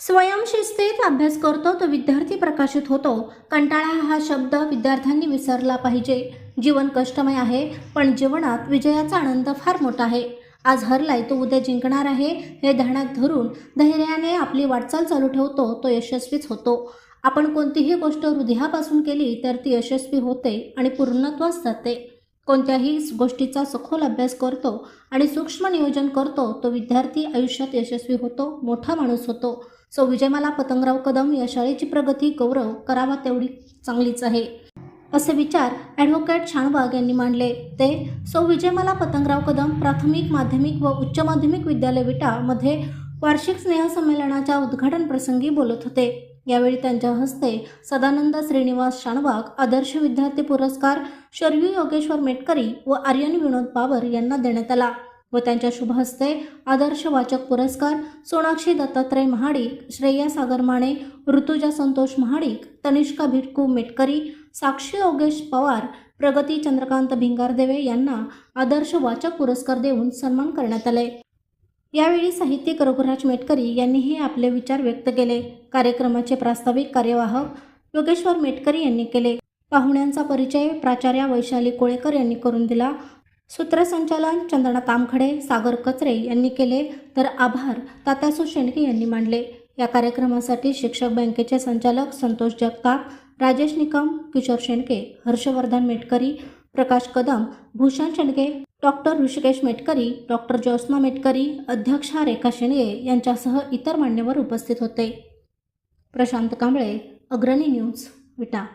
स्वयंशिस्तीत अभ्यास करतो तो विद्यार्थी प्रकाशित होतो. कंटाळा हा शब्द विद्यार्थ्यांनी विसरला पाहिजे. जीवन कष्टमय आहे पण जीवनात विजयाचा आनंद फार मोठा आहे. आज हरलाय तो उद्या जिंकणार आहे हे ध्यानात धरून धैर्याने आपली वाटचाल चालू ठेवतो तो यशस्वीच होतो. आपण कोणतीही गोष्ट हृदयापासून केली तर ती यशस्वी होते आणि पूर्णत्वास जाते. कोणत्याही गोष्टीचा सखोल अभ्यास करतो आणि सूक्ष्म नियोजन करतो तो विद्यार्थी आयुष्यात यशस्वी होतो मोठा माणूस होतो. सो विजयमाला पतंगराव कदम या शाळेची प्रगती गौरव करावा तेवढी चांगलीच आहे. असे विचार ॲडव्होकेट शाणबाग यांनी मांडले. ते सौ विजयमाला पतंगराव कदम प्राथमिक माध्यमिक व उच्च माध्यमिक विद्यालय विटामध्ये वार्षिक स्नेहसंमेलनाच्या उद्घाटनप्रसंगी बोलत होते. यावेळी त्यांच्या हस्ते सदानंद श्रीनिवास शाणबाग आदर्श विद्यार्थी पुरस्कार शरयू योगेश्वर मेटकरी व आर्यन विनोद पावर यांना देण्यात आला. व त्यांच्या शुभहस्ते आदर्श वाचक पुरस्कार सोनाक्षी दत्तात्रय महाडिक श्रेया सागर माने ऋतुजा संतोष महाडिक तनिष्का भिटकू मेटकरी साक्षी योगेश पवार प्रगती चंद्रकांत भिंगारदेवे यांना आदर्श वाचक पुरस्कार देऊन सन्मान करण्यात आले. यावेळी साहित्यिक रघुराज मेटकरी यांनीही आपले विचार व्यक्त केले. कार्यक्रमाचे प्रास्ताविक कार्यवाहक योगेश्वर मेटकरी यांनी केले. पाहुण्यांचा परिचय प्राचार्या वैशाली कोळेकर यांनी करून दिला. सूत्रसंचालन चंदना तामखडे सागर कचरे यांनी केले. तर आभार तात्यासू शेंडके यांनी मांडले. या कार्यक्रमासाठी शिक्षक बँकेचे संचालक संतोष जगताप राजेश निकम किशोर शेंडके हर्षवर्धन मेटकरी प्रकाश कदम भूषण शेंडगे डॉक्टर ऋषिकेश मेटकरी डॉक्टर ज्योत्स्ना मेटकरी अध्यक्षा रेखा शेंडगे यांच्यासह इतर मान्यवर उपस्थित होते. प्रशांत कांबळे अग्रणी न्यूज विटा.